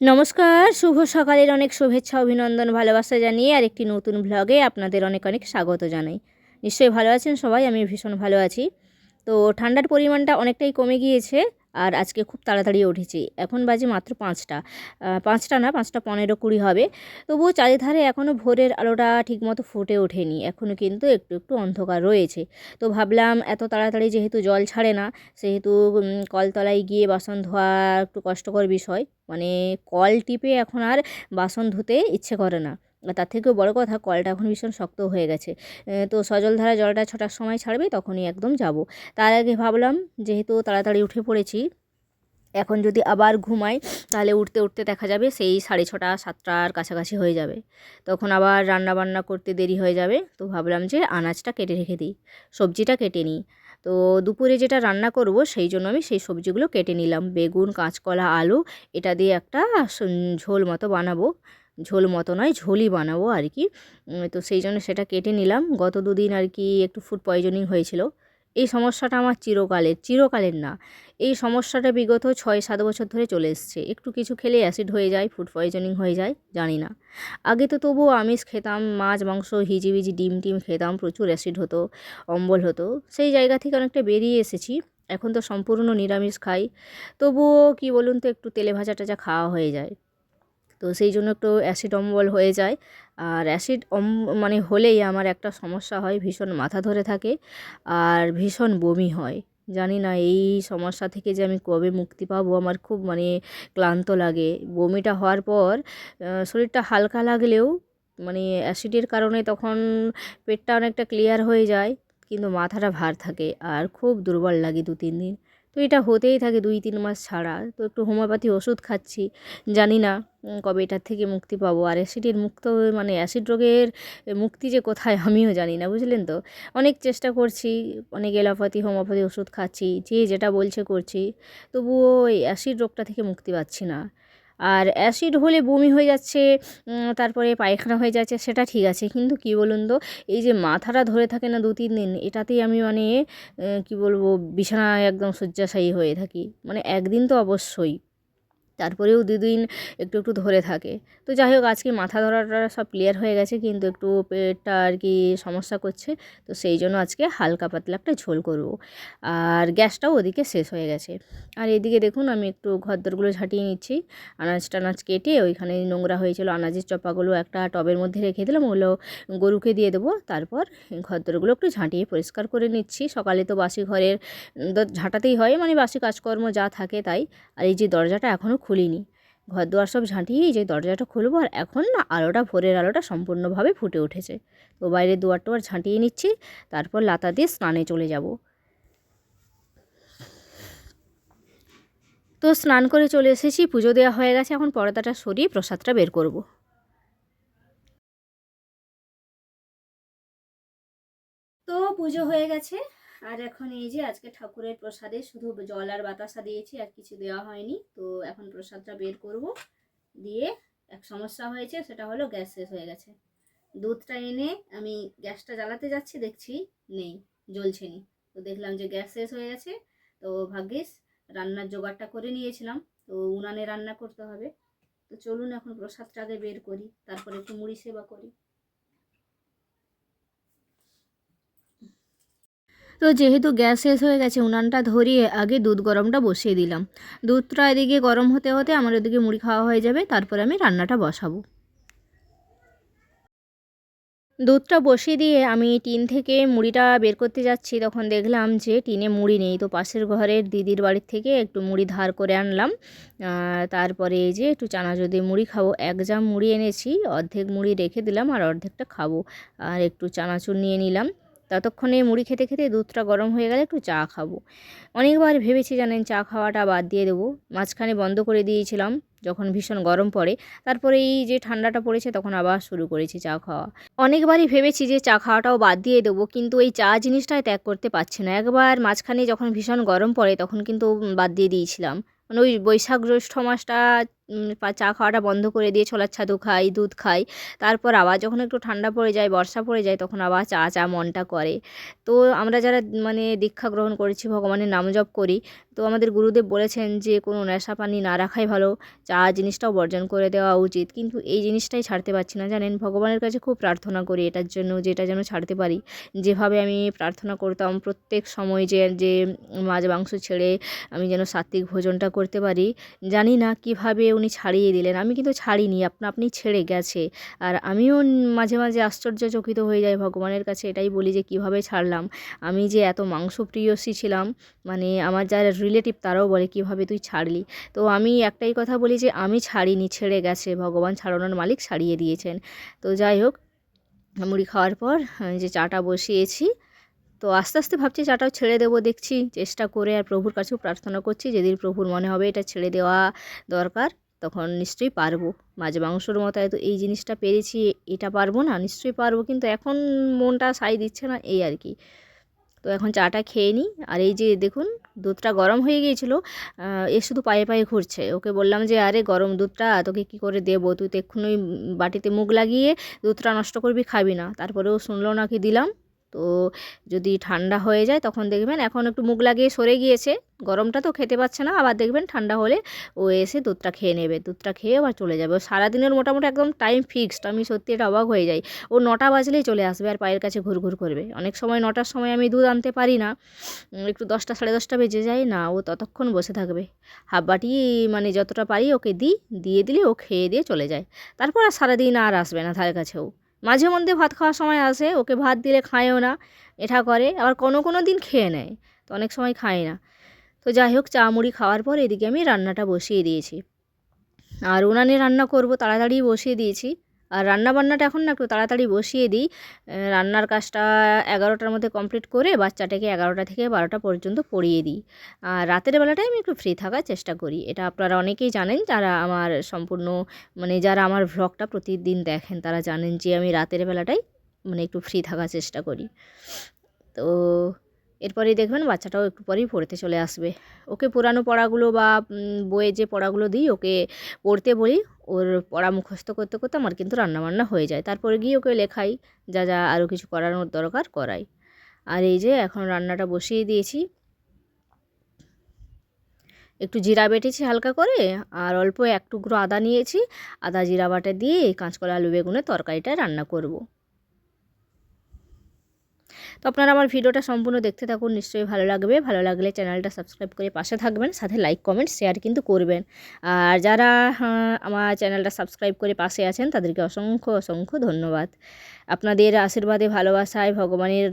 নমস্কার, শুভ সকালের অনেক শুভেচ্ছা, অভিনন্দন, ভালোবাসা জানিয়ে আর একটি নতুন ভ্লগে আপনাদের অনেক অনেক স্বাগত জানাই। নিশ্চয়ই ভালো আছেন সবাই আমি ভীষণ ভালো আছি। তো ঠান্ডার পরিমাণটা অনেকটাই কমে গিয়েছে। আর আজকে খুব তাড়াতাড়ি উঠেছি। এখন বাজে মাত্র পাঁচটা। পাঁচটা না, পাঁচটা পনেরো কুড়ি হবে। তবুও চারিধারে এখনও ভোরের আলোটা ঠিকমতো ফুটে ওঠেনি। এখনও কিন্তু একটু একটু অন্ধকার রয়েছে। তো ভাবলাম এত তাড়াতাড়ি যেহেতু জল ছাড়ে না, সেহেতু কলতলায় গিয়ে বাসন ধোয়া একটু কষ্টকর বিষয়। মানে কল টিপে এখন আর বাসন ধুতে ইচ্ছে করে না। তার থেকেও বড় কথা কলটা এখন ভীষণ শক্ত হয়ে গেছে। তো সজলধারা জলটা ছটার সময় ছাড়বে, তখনই একদম যাব। তার আগে ভাবলাম, যেহেতু তাড়াতাড়ি উঠে পড়েছি, এখন যদি আবার ঘুমাই, তাহলে উঠতে উঠতে দেখা যাবে সেই সাড়ে ছটা, সাতটার কাছাকাছি হয়ে যাবে। তখন আবার রান্না বান্না করতে দেরি হয়ে যাবে, তো ভাবলাম যে আনাজটা কেটে রেখে দিই, সবজিটা কেটে নিই। তো দুপুরে যেটা রান্না করব, সেই জন্য আমি সেই সবজিগুলো কেটে নিলাম। বেগুন, কাঁচকলা, আলু, এটা দিয়ে একটা ঝোল মতো বানাবো। ঝোল মতো নয়, ঝোলই বানাবো আর কি। তো সেই জন্য সেটা কেটে নিলাম। গত দুদিন আর কি একটু ফুড পয়জনিং হয়েছিল। এই সমস্যাটা আমার চিরকালের চিরকালের না। এই সমস্যাটা বিগত ছয় সাত বছর ধরে চলে এসছে। একটু কিছু খেলে অ্যাসিড হয়ে যায় ফুড পয়জনিং হয়ে যায়, জানি না। আগে তো তবুও আমিষ খেতাম, মাছ, মাংস, হিজিবিজি, ডিম টিম খেতাম, প্রচুর অ্যাসিড হতো, অম্বল হতো। সেই জায়গা থেকে অনেকটা বেরিয়ে এসেছি। এখন তো সম্পূর্ণ নিরামিষ খাই। তবুও কি বলুন তো, একটু তেলে ভাজা টাজা খাওয়া হয়ে যায়। তো সেই জন্য একটু অ্যাসিড অম্বল হয়ে যায়। আর অ্যাসিড অম মানে হলেই আমার একটা সমস্যা হয়, ভীষণ মাথা ধরে থাকে আর ভীষণ বমি হয়। জানি না এই সমস্যা থেকে যে আমি কবে মুক্তি পাবো, আমার খুব মানে ক্লান্ত লাগে। বমিটা হওয়ার পর শরীরটা হালকা লাগলেও মানে অ্যাসিডের কারণে তখন পেটটা অনেকটা ক্লিয়ার হয়ে যায়, কিন্তু মাথাটা ভার থাকে আর খুব দুর্বল লাগে দু তিন দিন। তো এটা হতেই থাকে দুই, তিন মাস ছাড়া। তো একটু হোমিওপ্যাথি ওষুধ খাচ্ছি, জানি না কবে এটার থেকে মুক্তি পাবো। আর অ্যাসিডের মুক্ত মানে অ্যাসিড রোগের মুক্তি যে কোথায় আমিও জানি না, বুঝলেন তো? অনেক চেষ্টা করছি, অনেক এলোপ্যাথি হোমিওপ্যাথি ওষুধ খাচ্ছি, যে যেটা বলছে করছি, তবুও ওই অ্যাসিড রোগটা থেকে মুক্তি পাচ্ছি না। আর অ্যাসিড হলে বমি হয়ে যাচ্ছে তারপরে পায়খানা হয়ে যাচ্ছে, সেটা ঠিক আছে। কিন্তু কি বলুন তো, এই যে মাথাটা ধরে থাকে না দু তিন দিন, এটাতেই আমি মানে কি বলব, বিছানায় একদম শয্যাশায়ী হয়ে থাকি। মানে একদিন তো অবশ্যই। তারপরেও দুদিন একটু একটু ধরে থাকে। তো যাই হোক, আজকে মাথা ধরাটা সব ক্লিয়ার হয়ে গেছে, কিন্তু একটু পেটটা আর কি সমস্যা করছে। তো সেই জন্য আজকে হালকা পাতলা একটা ঝোল করব। আর গ্যাসটাও ওদিকে শেষ হয়ে গেছে। আর এদিকে দেখুন, আমি একটু ঘরদরগুলো ঝাঁটিয়ে নিচ্ছি। আনাজ টানাজ কেটে ওইখানে নোংরা হয়েছিল, আনাজের চপাগুলো একটা টবের মধ্যে রেখে দিলাম, ওগুলো গরুকে দিয়ে দেবো। তারপর ঘরদরগুলো একটু ঝাঁটিয়ে পরিষ্কার করে নিচ্ছি। সকালে তো বাসি ঘরের, ঝাঁটাতেই হয় মানে বাসি কাজকর্ম যা থাকে তাই। আর এই যে দরজাটা এখনও খুলিনি। ঘর দুয়ার সব ঝাঁটিয়ে এই যে দরজাটা খুলবো আর এখন না আলোটা ভোরের আলোটা সম্পূর্ণভাবে ফুটে উঠেছে। তো বাইরের দুয়ার টুয়ার ঝাঁটিয়ে নিচ্ছি, তারপর লাতা দিয়ে স্নানে চলে যাব। তো স্নান করে চলে এসেছি, পুজো দেওয়া হয়ে গেছে, এখন পর্দাটা সরিয়ে প্রসাদটা বের করব। তো পুজো হয়ে গেছে আর এখন এই যে আজকে ঠাকুরের প্রসাদে শুধু জল আর বাতাসা দিয়েছি, আর কিছু দেওয়া হয়নি। তো এখন প্রসাদটা বের করব। দিয়ে এক সমস্যা হয়েছে, সেটা হলো গ্যাস শেষ হয়ে গেছে। দুধটা এনে আমি গ্যাসটা জ্বালাতে যাচ্ছি, দেখছি নেই, জ্বলছে নি। তো দেখলাম যে গ্যাস শেষ হয়ে গেছে। তো ভাগ্যিস রান্নার জোগাড়টা করে নিয়েছিলাম। তো উনানে রান্না করতে হবে। তো চলুন এখন প্রসাদটা আগে বের করি, তারপরে একটু মুড়ি সেবা করি। তো যেহেতু গ্যাস শেষ হয়ে গেছে, উনানটা ধরিয়ে আগে দুধ গরমটা বসিয়ে দিলাম। দুধটা এদিকে গরম হতে হতে আমার ওদিকে মুড়ি খাওয়া হয়ে যাবে, তারপরে আমি রান্নাটা বসাবো। দুধটা বসিয়ে দিয়ে আমি টিন থেকে মুড়িটা বের করতে যাচ্ছি। তখন দেখলাম যে টিনে মুড়ি নেই, তো পাশের ঘরের দিদির বাড়ির থেকে একটু মুড়ি ধার করে আনলাম। তারপরে এই যে একটু চানা যদি মুড়ি খাব। এক জাম মুড়ি এনেছি, অর্ধেক মুড়ি রেখে দিলাম আর অর্ধেকটা খাব। আর একটু চানাচুর নিয়ে নিলাম। ততক্ষণে মুড়ি খেতে খেতে দুধটা গরম হয়ে গেলে একটু চা খাব। অনেকবার ভেবেছি জানেন চা খাওয়াটা বাদ দিয়ে দেবো। মাঝখানে বন্ধ করে দিয়েছিলাম, যখন ভীষণ গরম পড়ে। তারপরে এই যে ঠান্ডাটা পড়েছে, তখন আবার শুরু করেছি চা খাওয়া। অনেকবারই ভেবেছি যে চা খাওয়াটাও বাদ দিয়ে দেবো, কিন্তু এই চা জিনিসটাই ত্যাগ করতে পারছি না। একবার মাঝখানে যখন ভীষণ গরম পড়ে, তখন কিন্তু বাদ দিয়ে দিয়েছিলাম। মানে ওই বৈশাখ জ্যৈষ্ঠ মাসটা চা খাওয়াটা বন্ধ করে দিয়ে ছোলার ছাতু খাই, দুধ খাই। তারপর আবার যখন একটু ঠান্ডা পড়ে যায়, বর্ষা পড়ে যায়, তখন আবার চা চা মনটা করে। তো আমরা যারা মানে দীক্ষা গ্রহণ করেছি, ভগবানের নাম জপ করি, তো আমাদের গুরুদেব বলেছেন যে, কোনো নেশা পানি না রাখাই ভালো। চা জিনিসটাও বর্জন করে দেওয়া উচিত। কিন্তু এই জিনিসটাই ছাড়তে পারছি না, জানেন? ভগবানের কাছে খুব প্রার্থনা করি এটার জন্য যে এটা যেন ছাড়তে পারি। যেভাবে আমি প্রার্থনা করতাম, প্রত্যেক সময় যে যে মাছ মাংস ছেড়ে আমি যেন সাত্বিক ভোজনটা করতে পারি। জানি না কীভাবে উনি ছাড়িয়ে দিলেন। আমি কিন্তু ছাড়িনি, আপনা, আপনি ছেড়ে গেছে। আর আমিও মাঝে মাঝে আশ্চর্যচকিত হয়ে যাই ভগবানের কাছে, এটাই বলি যে কীভাবে ছাড়লাম। আমি যে এত মাংসপ্রিয়সী ছিলাম মানে আমার যারা রিলেটিভ তারাও বলে, কীভাবে তুই ছাড়লি? তো আমি একটাই কথা বলি যে, আমি ছাড়িনি, ছেড়ে গেছে, ভগবান ছাড়ানোর মালিক ছাড়িয়ে দিয়েছেন। তো যাই হোক, মুড়ি খাওয়ার পর যে চাটা বসিয়েছি, তো আস্তে আস্তে ভাবছি চাটাও ছেড়ে দেবো, দেখছি, চেষ্টা করে আর প্রভুর কাছেও প্রার্থনা করছি, যেদিন প্রভুর মনে হবে এটা ছেড়ে দেওয়া দরকার। তখন নিশ্চয়ই পারব। মাছ মাংসর মতো এত এই জিনিসটা পেরেছি, এটা পারব না, নিশ্চয়ই পারব, কিন্তু এখন মনটা সাই দিচ্ছে না, এই আর কি। তো এখন চাটা খেয়ে নিই, আর এই যে দেখুন, দুধটা গরম হয়ে গিয়েছিল এ শুধু পায়ে পায়ে ঘুরছে। ওকে বললাম যে, আরে, গরম দুধটা তোকে কি করে দেবো? তুই তো এক্ষুনি বাটিতে মুখ লাগিয়ে দুধটা নষ্ট করবি, খাবি না। তারপরেও শুনলো না কি দিলাম। তো যদি ঠান্ডা হয়ে যায় তখন দেখবেন এখন একটু মুখ লাগিয়ে সরে গিয়েছে, গরমটা তো খেতে পাচ্ছে না, আবার দেখবেন ঠান্ডা হলে ও এসে দুধটা খেয়ে নেবে, দুধটা খেয়ে আবার চলে যাবে। ও সারাদিনের মোটামুটি একদম টাইম ফিক্সড আমি সত্যি এটা অবাক হয়ে যাই। ও নটা বাজলেই চলে আসবে আর পায়ের কাছে ঘুরঘুর করবে। অনেক সময় নটার সময় আমি দুধ আনতে পারি না একটু দশটা সাড়ে দশটা বেজে যায়, না, ও ততক্ষণ বসে থাকবে। হাফ বাটি মানে যতটা পারি ওকে দিই, দিয়ে দিলে ও খেয়ে দিয়ে চলে যায়। তারপর আর সারাদিন আর আসবে না ধারে কাছেও। মাঝে মধ্যে ভাত খাওয়ার সময় আসে, ওকে ভাত দিলে খায়ও না, এটা করে, আবার কোনো কোনো দিন খেয়ে নেয়, তো অনেক সময় খায় না। তো যাই হোক, চা মুড়ি খাওয়ার পর এদিকে আমি রান্নাটা বসিয়ে দিয়েছি। আর উনানে রান্না করব, তাড়াতাড়ি বসিয়ে দিয়েছি। আর রান্নাবান্নাটা এখন না একটু তাড়াতাড়ি বসিয়ে দিই। রান্নার কাজটা এগারোটার মধ্যে কমপ্লিট করে বাচ্চাটাকে এগারোটা থেকে বারোটা পর্যন্ত পড়িয়ে দিই। আর রাতের বেলাটায় আমি একটু ফ্রি থাকার চেষ্টা করি। এটা আপনারা অনেকেই জানেন, যারা আমার সম্পূর্ণ মানে যারা আমার ভ্লগটা প্রতিদিন দেখেন, তারা জানেন যে আমি রাতের বেলাটাই মানে একটু ফ্রি থাকার চেষ্টা করি। তো এরপরেই দেখবেন বাচ্চাটাও একটু পরেই পড়তে চলে আসবে। ওকে পুরানো পড়াগুলো বা বইয়ে যে পড়াগুলো দিই, ওকে পড়তে বলি, ওর পড়া মুখস্থ করতে করতে আমার কিন্তু রান্নাবান্না হয়ে যায়। তারপরে গিয়ে ওকে লেখাই, যা যা আরও কিছু করানোর দরকার করাই। আর এই যে এখন রান্নাটা বসিয়ে দিয়েছি। একটু জিরা বেটেছি হালকা করে, আর অল্প এক টুকরো আদা নিয়েছি। আদা জিরা বাটা দিয়ে কাঁচকলা, আলু বেগুনের তরকারিটা রান্না করব। তো আপনারা আমার ভিডিওটা সম্পূর্ণ দেখতে থাকুন নিশ্চয়ই ভালো লাগবে। ভালো লাগলে চ্যানেলটা সাবস্ক্রাইব করে পাশে থাকবেন সাথে লাইক কমেন্ট শেয়ার কিন্তু করবেন। আর যারা হ্যাঁ, আমার চ্যানেলটা সাবস্ক্রাইব করে পাশে আছেন তাদেরকে অসংখ্য অসংখ্য ধন্যবাদ। আপনাদের আশীর্বাদে ভালোবাসায় ভগবানের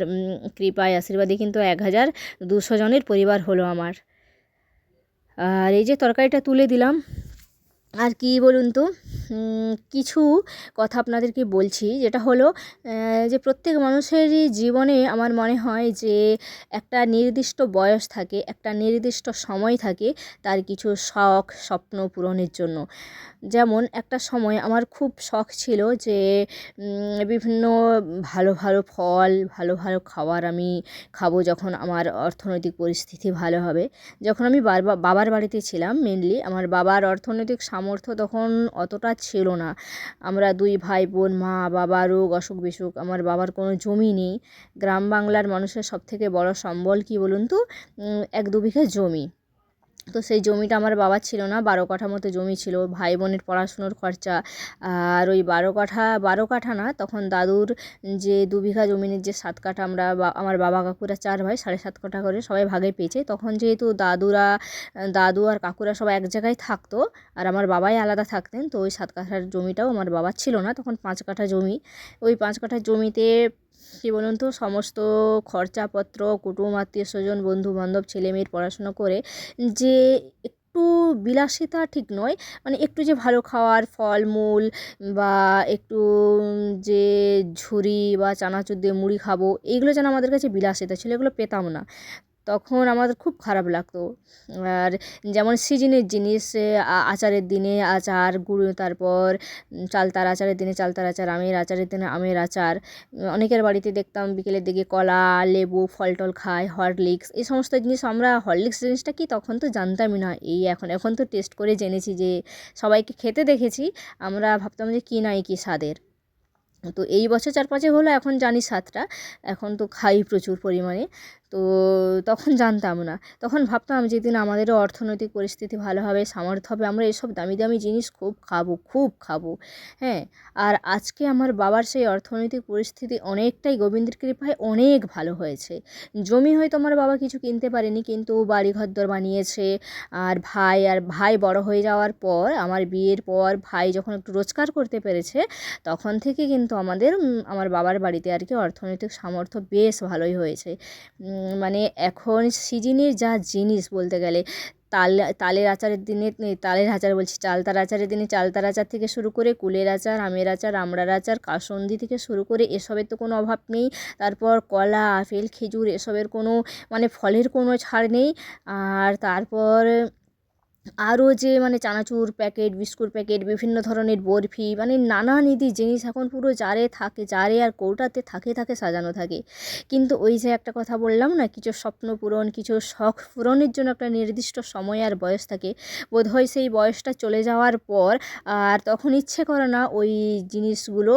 কৃপায় আশীর্বাদে কিন্তু এক হাজার দুশো জনের পরিবার হলো আমার। আর এই যে তরকারিটা তুলে দিলাম আর কি বলুন তো? কিছু কথা আপনাদেরকে বলছি, যেটা হলো যে প্রত্যেক মানুষেরই জীবনে আমার মনে হয় যে একটা নির্দিষ্ট বয়স থাকে, একটা নির্দিষ্ট সময় থাকে তার কিছু শখ, স্বপ্ন পূরণের জন্য। যেমন একটা সময় আমার খুব শখ ছিল যে বিভিন্ন ভালো ভালো ফল, ভালো ভালো খাবার আমি খাব যখন আমার অর্থনৈতিক পরিস্থিতি ভালো হবে। যখন আমি বাবার বাড়িতে ছিলাম মেনলি আমার বাবার অর্থনৈতিক সামর্থ্য তখন অতটা ছিল না। আমরা দুই ভাই বোন মা, বাবা, রোগ, অসুখ, বিসুখ, আমার বাবার কোনো জমি নেই। গ্রাম বাংলার মানুষের সবথেকে বড়ো সম্বল কী বলুন তো? এক দু বিঘা জমি। তো সেই জমিটা আমার বাবার ছিল না, বারো কাঠা মতো জমি ছিল। ভাই বোনের পড়াশুনোর খরচা। আর ওই বারো কাঠা বারো কাঠা না, তখন দাদুর যে দু বিঘা জমিনের যে সাত কাঠা আমরা আমার বাবা কাকুরা, চার ভাই, সাড়ে সাত কাঠা করে সবাই ভাগে পেয়েছে। তখন যেহেতু দাদুরা, দাদু আর কাকুরা সবাই এক জায়গায় থাকতো আর আমার বাবাই আলাদা থাকতেন, তো ওই সাত কাঠার জমিটাও আমার বাবার ছিল না। তখন পাঁচ কাঠা জমি, ওই পাঁচ কাঠা জমিতে কী বলুন তো, সমস্ত খরচাপত্র, কুটুম, আত্মীয় স্বজন বন্ধু বান্ধব ছেলে মেয়ের পড়াশুনো করে যে একটু বিলাসিতা ঠিক নয় মানে একটু যে ভালো খাওয়ার, ফলমূল বা একটু যে ঝুরি বা চানাচুর দিয়ে মুড়ি খাব এইগুলো যেন আমাদের কাছে বিলাসিতা ছিল, এগুলো পেতাম না। তখন খুব খারাপ লাগতো। আর যেমন সিজনের জিনিস আচারের দিনে আচার, গুঁড়ো, তারপর চালতার আচারের দিনে চালতার আচার, আমের আচারের দিনে আমের আচার। অনেকের বাড়িতে দেখতাম বিকেলের দিকে কলা, লেবু ফল টল খায়, হরলিক্স, এই সমস্ত জিনিস আমরা, হরলিক্স জিনিসটা কি তখন তো জানতামই না। এই এখন এখন তো টেস্ট করে জেনেছি যে সবাইকে খেতে দেখেছি, আমরা ভাবতাম যে কী নাই কী স্বাদের। তো এই বছর চার পাঁচে হলো, এখন জানি স্বাদটা, এখন তো খাই প্রচুর পরিমাণে। তো তখন জানতাম না। তখন ভাবতাম যেদিন আমাদেরও অর্থনৈতিক পরিস্থিতি ভালো হবে, সামর্থ্য হবে, আমরা এসব দামি দামি জিনিস খুব খাব খুব খাব। হ্যাঁ আর আজকে আমার বাবার সেই অর্থনৈতিক পরিস্থিতি অনেকটাই গোবিন্দের কৃপায় অনেক ভালো হয়েছে। জমি হয়তো আমার বাবা কিছু কিনতে পারেনি, কিন্তু বাড়ি ঘরদর বানিয়েছে। আর ভাই আর ভাই বড় হয়ে যাওয়ার পর, আমার বিয়ের পর ভাই যখন একটু রোজগার করতে পেরেছে, তখন থেকে কিন্তু আমাদের আমার বাবার বাড়িতে আর কি অর্থনৈতিক সামর্থ্য বেশ ভালোই হয়েছে। মানে এখন সিজনের যা জিনিস বলতে গেলে, তাল, তালের আচারের দিনে তালের আচার বলছি, চালতার আচারের দিনে চালতার আচার থেকে শুরু করে কুলের আচার, আমের আচার, আমড়ার আচার, কাসন্দি থেকে শুরু করে এসবের তো কোনো অভাব নেই। তারপর কলা, আপেল, খেজুর এসবের কোনো মানে ফলের কোনো ছাড় নেই। আর তারপর আরও যে মানে চানাচুর প্যাকেট বিস্কুট প্যাকেট বিভিন্ন ধরনের বরফি মানে নানানিধি জিনিস এখন পুরো জারে থাকে, জারে আর কৌটাতে থাকে থাকে, সাজানো থাকে। কিন্তু ওই যে একটা কথা বললাম না, কিছু স্বপ্ন পূরণ, কিছু শখ পূরণের জন্য একটা নির্দিষ্ট সময় আর বয়স থাকে। বোধহয় সেই বয়সটা চলে যাওয়ার পর আর তখন ইচ্ছে করে না ওই জিনিসগুলো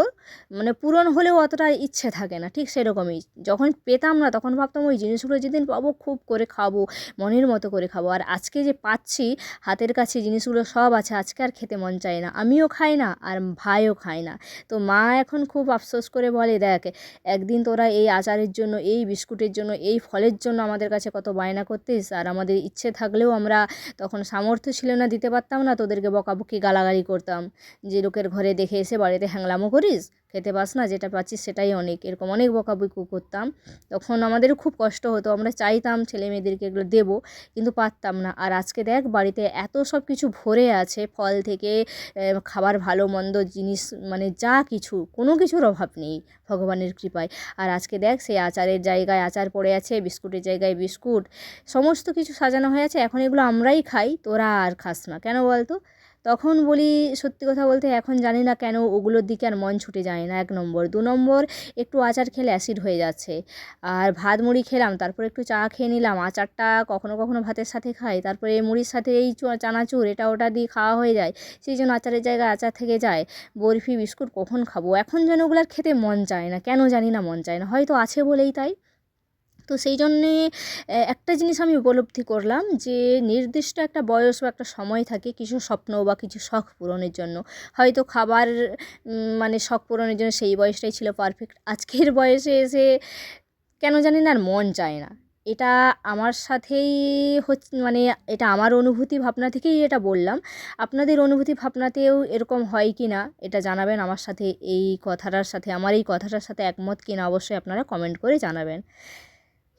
মানে পূরণ হলেও অতটা ইচ্ছে থাকে না, ঠিক সেরকমই। যখন পেতাম না, তখন ভাবতাম ওই জিনিসগুলো যেদিন পাবো খুব করে খাব, মনের মতো করে খাব। আর আজকে যে পাচ্ছি হাতের কাছে জিনিসগুলো সব আছে, আজকে আর খেতে মন চায় না। আমিও খাই না আর ভাইও খায় না। তো মা এখন খুব আফসোস করে বলে, দেখ, একদিন তোরা এই আচারের জন্য, এই বিস্কুটের জন্য, এই ফলের জন্য আমাদের কাছে কত বায়না করতিস। আর আমাদের ইচ্ছে থাকলেও আমরা তখন সামর্থ্য ছিল না, দিতে পারতাম না, তোদেরকে বকাবকি গালাগালি করতাম। যে লোকের ঘরে দেখে এসে বাড়িতে হ্যাংলামো করিস? খেতে পাস না, যেটা পাচ্ছিস সেটাই অনেক। এরকম অনেক বকাবকি করতাম। তখন আমাদেরও খুব কষ্ট হতো। আমরা চাইতাম ছেলে মেয়েদেরকে এগুলো দেবো, কিন্তু পারতাম না। আর আজকে দেখ, বাড়িতে এত সব কিছু ভরে আছে, ফল থেকে খাবার ভালো মন্দ জিনিস মানে যা কিছু, কোনো কিছুর অভাব নেই ভগবানের কৃপায়। আর আজকে দেখ, সেই আচারের জায়গায় আচার পড়ে আছে, বিস্কুটের জায়গায় বিস্কুট, সমস্ত কিছু সাজানো হয়ে আছে, এখন এগুলো আমরাই খাই, তোরা আর খাস না। কেন বলতো? তখন বলি, সত্যি কথা বলতে এখন জানি না কেন ওগুলোর দিকে আর মন ছুটে যায় না। এক নম্বর। দু নম্বর, একটু আচার খেলে অ্যাসিড হয়ে যাচ্ছে। আর ভাত মুড়ি খেলাম, তারপর একটু চা খেয়ে নিলাম। আচারটা কখনো কখনো ভাতের সাথে খাই, তারপরে মুড়ির সাথে এই চানাচুর, এটা ওটা দিয়ে খাওয়া হয়ে যায়। সেই জন্য আচারের জায়গায় আচার থেকে যায়, বরফি, বিস্কুট কখন খাব? এখন যেন ওগুলো খেতে মন চায় না। কেন জানি না মন চায় না। হয়তো আছে বলেই তাই। তো সেই জন্যে একটা জিনিস আমি উপলব্ধি করলাম যে, নির্দিষ্ট একটা বয়স বা একটা সময় থাকে কিছু স্বপ্ন বা কিছু শখ পূরণের জন্য। হয়তো খাবার মানে শখ পূরণের জন্য সেই বয়সটাই ছিল পারফেক্ট আজকের বয়সে এসে কেন জানি না আর মন চায় না। এটা আমার সাথেই হচ্ছে মানে এটা আমার অনুভূতি ভাবনা থেকেই এটা বললাম। আপনাদের অনুভূতি ভাবনাতেও এরকম হয় কি না, এটা জানাবেন আমার সাথে, এই কথাটার সাথে, আমার এই কথাটার সাথে একমত কি না অবশ্যই আপনারা কমেন্ট করে জানাবেন।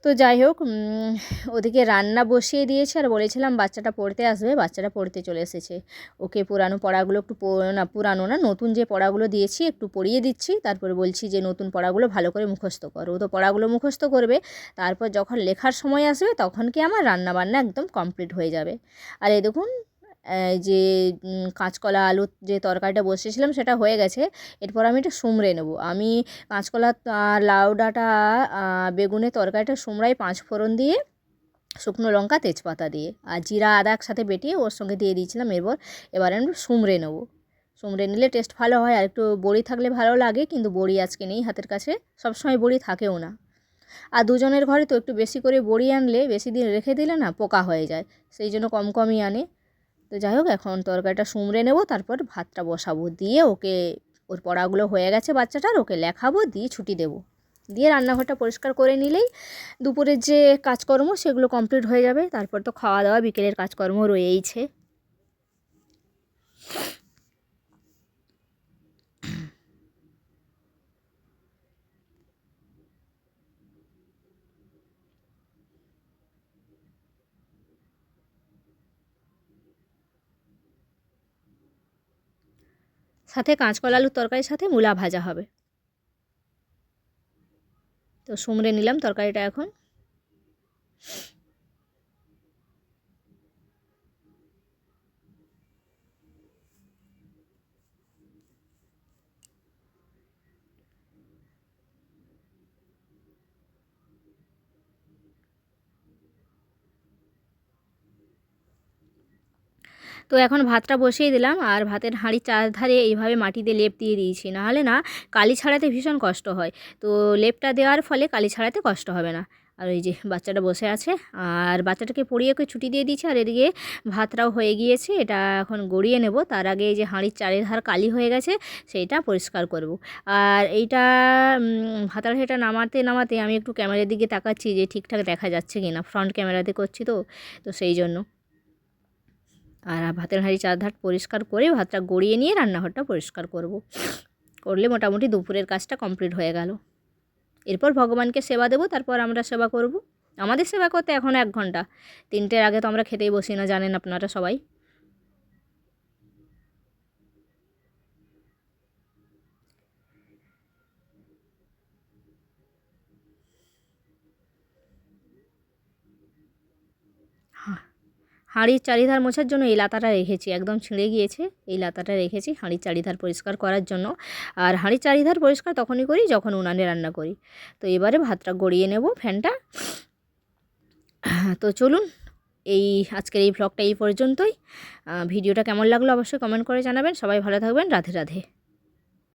তো যাই হোক ওদিকে রান্না বসিয়ে দিয়েছে আর বলেছিলাম বাচ্চাটা পড়তে আসবে, বাচ্চাটা পড়তে চলে এসেছে। ওকে পুরানো পড়াগুলো একটু না, পুরানো না, নতুন যে পড়াগুলো দিয়েছি একটু পড়িয়ে দিচ্ছি, তারপরে বলছি যে নতুন পড়াগুলো ভালো করে মুখস্থ কর। ও তো পড়াগুলো মুখস্থ করবে, তারপর যখন লেখার সময় আসবে তখন কি আমার রান্নাবান্না একদম কমপ্লিট হয়ে যাবে। আর এই দেখুন যে কাঁচকলা আলুর যে তরকারিটা বসেছিলাম সেটা হয়ে গেছে। এরপর আমি এটা সুমড়ে নেব। আমি কাঁচকলা লাউ ডাঁটা বেগুনের তরকারিটা সুমড়াই পাঁচ ফোড়ন দিয়ে, শুকনো লঙ্কা, তেজপাতা দিয়ে আর জিরা আদা একসাথে বেটিয়ে ওর সঙ্গে দিয়ে দিয়েছিলাম। এরপর এবার আমি সুমড়ে নেব। সুমড়ে নিলে টেস্ট ভালো হয় আর একটু বড়ি থাকলে ভালো লাগে, কিন্তু বড়ি আজকে নেই হাতের কাছে। সবসময় বড়ি থাকেও না। আর দুজনের ঘরে তো একটু বেশি করে বড়ি আনলে বেশি দিন রেখে দিলে না পোকা হয়ে যায়, সেই জন্য কম কমই আনে। তো যাই হোক, এখন তরকারিটা সুমড়ে নেব, তারপর ভাতটা বসাবো। দিয়ে ওকে, ওর পড়াগুলো হয়ে গেছে বাচ্চাটার, ওকে লেখাবো, দিয়ে ছুটি দেবো। দিয়ে রান্নাঘরটা পরিষ্কার করে নিলেই দুপুরের যে কাজকর্ম সেগুলো কমপ্লিট হয়ে যাবে। তারপর তো খাওয়া দাওয়া, বিকেলের কাজকর্ম রয়েইছে। সাথে কাঁচকলা আলুর তরকারির সাথে মূলা ভাজা হবে। তো সুমড়ে নিলাম তরকারিটা এখন। তো এখন ভাতটা বসিয়ে দিলাম আর ভাতের হাঁড়ির চারধারে এইভাবে মাটিতে লেপ দিয়ে দিয়েছি। নাহলে না কালি ছাড়াতে ভীষণ কষ্ট হয়। তো লেপটা দেওয়ার ফলে কালি ছাড়াতে কষ্ট হবে না। আর ওই যে বাচ্চাটা বসে আছে আর বাচ্চাটাকে পড়িয়ে ওকে ছুটি দিয়ে দিয়েছি আর এদিকে ভাতটাও হয়ে গিয়েছে। এটা এখন গড়িয়ে নেব। তার আগে যে হাঁড়ির চারিধার কালি হয়ে গেছে সেইটা পরিষ্কার করব। আর এইটা ভাতার হেঁটা নামাতে নামাতে আমি একটু ক্যামেরার দিকে তাকাচ্ছি যে ঠিকঠাক দেখা যাচ্ছে কি না ফ্রন্ট ক্যামেরাতে করছি তো তো সেই জন্য। আর ভাতের হাঁড়ি চারধার পরিষ্কার করে ভাতটা গড়িয়ে নিয়ে রান্নাঘরটা পরিষ্কার করব। করলে মোটামুটি দুপুরের কাজটা কমপ্লিট হয়ে গেল এরপর ভগবানকে সেবা দেবো, তারপর আমরা সেবা করব। আমাদের সেবা করতে এখন এক ঘণ্টা তিনটের আগে তো আমরা খেতেই বসি না, জানেন আপনারা সবাই হাঁড়ির চারিধার মোছার জন্য এই লাতাটা রেখেছি। একদম ছিঁড়ে গিয়েছে। এই লাতাটা রেখেছি হাঁড়ির চারিধার পরিষ্কার করার জন্য। আর হাঁড়ির চারিধার পরিষ্কার তখনই করি যখন উনানে রান্না করি। তো এবারে ভাতটা গড়িয়ে নেব ফ্যানটা। তো চলুন, এই আজকের এই ভ্লগটা এই পর্যন্তই। ভিডিওটা কেমন লাগল অবশ্যই কমেন্ট করে জানাবেন। সবাই ভালো থাকবেন। রাধে রাধে।